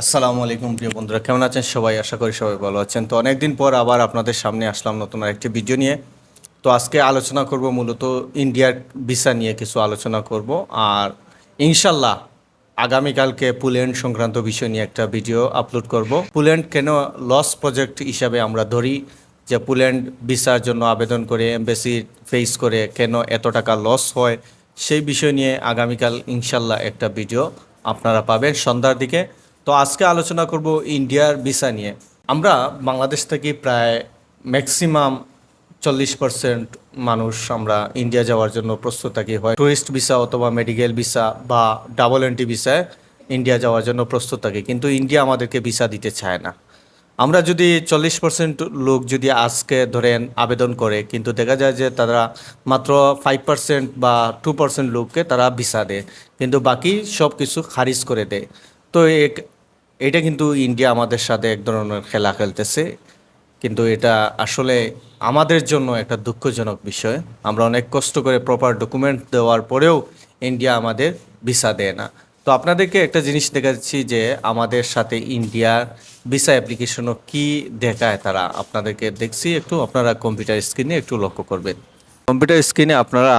আসসালামু আলাইকুম, প্রিয় বন্ধুরা। কেমন আছেন সবাই? আশা করি সবাই ভালো আছেন। তো অনেকদিন পর আবার আপনাদের সামনে আসলাম নতুন আরেকটি ভিডিও নিয়ে। তো আজকে আলোচনা করব মূলত ইন্ডিয়ার ভিসা নিয়ে কিছু আলোচনা করব। আর ইনশাল্লাহ আগামীকালকে পুল্যান্ড সংক্রান্ত বিষয় নিয়ে একটা ভিডিও আপলোড করব। পুল্যান্ড কেন লস প্রজেক্ট হিসাবে আমরা ধরি? যে পুল্যান্ড ভিসার জন্য আবেদন করে এমবেসি ফেস করে কেন এত টাকা লস হয়? সেই বিষয় নিয়ে আগামীকাল ইনশাল্লাহ একটা ভিডিও আপনারা পাবেন। সন্ধ্যার দিকে তো আজকে আলোচনা করব ইন্ডিয়ার ভিসা নিয়ে। আমরা বাংলাদেশ থেকে প্রায় ম্যাক্সিমাম চল্লিশ পার্সেন্ট মানুষ আমরা ইন্ডিয়া যাওয়ার জন্য প্রস্তুত থাকি। হয় টুরিস্ট ভিসা অথবা মেডিকেল ভিসা বা ডাবল এন্ট্রি ভিসায় ইন্ডিয়া যাওয়ার জন্য প্রস্তুত থাকি, কিন্তু ইন্ডিয়া আমাদেরকে ভিসা দিতে চায় না। আমরা যদি চল্লিশ পার্সেন্ট লোক যদি আজকে ধরেন আবেদন করে, কিন্তু দেখা যায় যে তারা মাত্র ফাইভ পার্সেন্ট বা টু পার্সেন্ট লোককে তারা ভিসা দেয়, কিন্তু বাকি সব কিছু খারিজ করে দেয়। তো এটা কিন্তু ইন্ডিয়া আমাদের সাথে এক ধরনের খেলা খেলতেছে। কিন্তু এটা আসলে আমাদের জন্য একটা দুঃখজনক বিষয়। আমরা অনেক কষ্ট করে প্রপার ডকুমেন্ট দেওয়ার পরেও ইন্ডিয়া আমাদের ভিসা দেয় না। তো আপনাদেরকে একটা জিনিস দেখাচ্ছি যে আমাদের সাথে ইন্ডিয়ার ভিসা অ্যাপ্লিকেশনও কি দেখায় তারা আপনাদেরকে দেখছি। একটু আপনারা কম্পিউটার স্ক্রিনে একটু লক্ষ্য করবেন। কম্পিউটার স্ক্রিনে আপনারা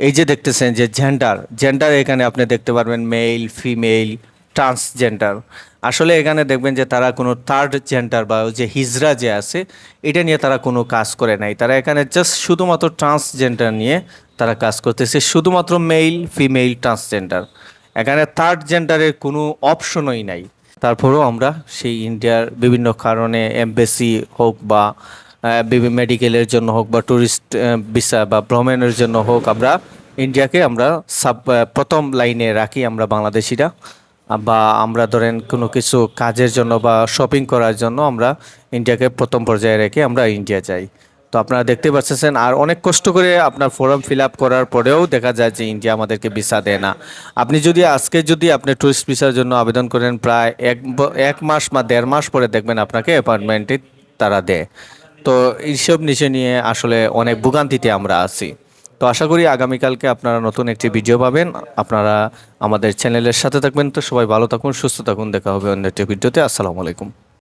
এই যে দেখতেছেন যে জেন্ডার জেন্ডার এখানে আপনি দেখতে পারবেন মেল ফিমেল ট্রান্সজেন্ডার আসলে এখানে দেখবেন যে তারা কোনো থার্ড জেন্ডার বা যে হিজরা যে আছে, এটা নিয়ে তারা কোনো কাজ করে নাই। তারা এখানে জাস্ট শুধুমাত্র ট্রান্সজেন্ডার নিয়ে তারা কাজ করতেছে, শুধুমাত্র মেল ফিমেল ট্রান্সজেন্ডার এখানে থার্ড জেন্ডারের কোনো অপশনই নাই। তারপরেও আমরা সেই ইন্ডিয়ার বিভিন্ন কারণে এমবেসি হোক বা মেডিকেলের জন্য হোক বা ট্যুরিস্ট ভিসা বা ভ্রমণের জন্য হোক, আমরা ইন্ডিয়াকে আমরা সাব প্রথম লাইনে রাখি আমরা বাংলাদেশিরা। বা আমরা ধরেন কোনো কিছু কাজের জন্য বা শপিং করার জন্য আমরা ইন্ডিয়াকে প্রথম পর্যায়ে রেখে আমরা ইন্ডিয়া যাই। তো আপনারা দেখতে পাচ্ছেন, আর অনেক কষ্ট করে আপনার ফর্ম ফিল আপ করার পরেও দেখা যায় যে ইন্ডিয়া আমাদেরকে ভিসা দেয় না। আপনি যদি আজকে যদি আপনি টুরিস্ট ভিসার জন্য আবেদন করেন, প্রায় এক এক মাস বা দেড় মাস পরে দেখবেন আপনাকে অ্যাপয়েন্টমেন্টে তারা দেয়। তো এইসব নিচে নিয়ে আসলে অনেক ভোগান্তিতে আমরা আছি। তো আশা করি আগামীকালকে আপনারা নতুন একটি ভিডিও পাবেন। আপনারা আমাদের চ্যানেলের সাথে থাকবেন। তো সবাই ভালো থাকুন, সুস্থ থাকুন। দেখা হবে অন্য একটি ভিডিওতে। আসসালামু আলাইকুম।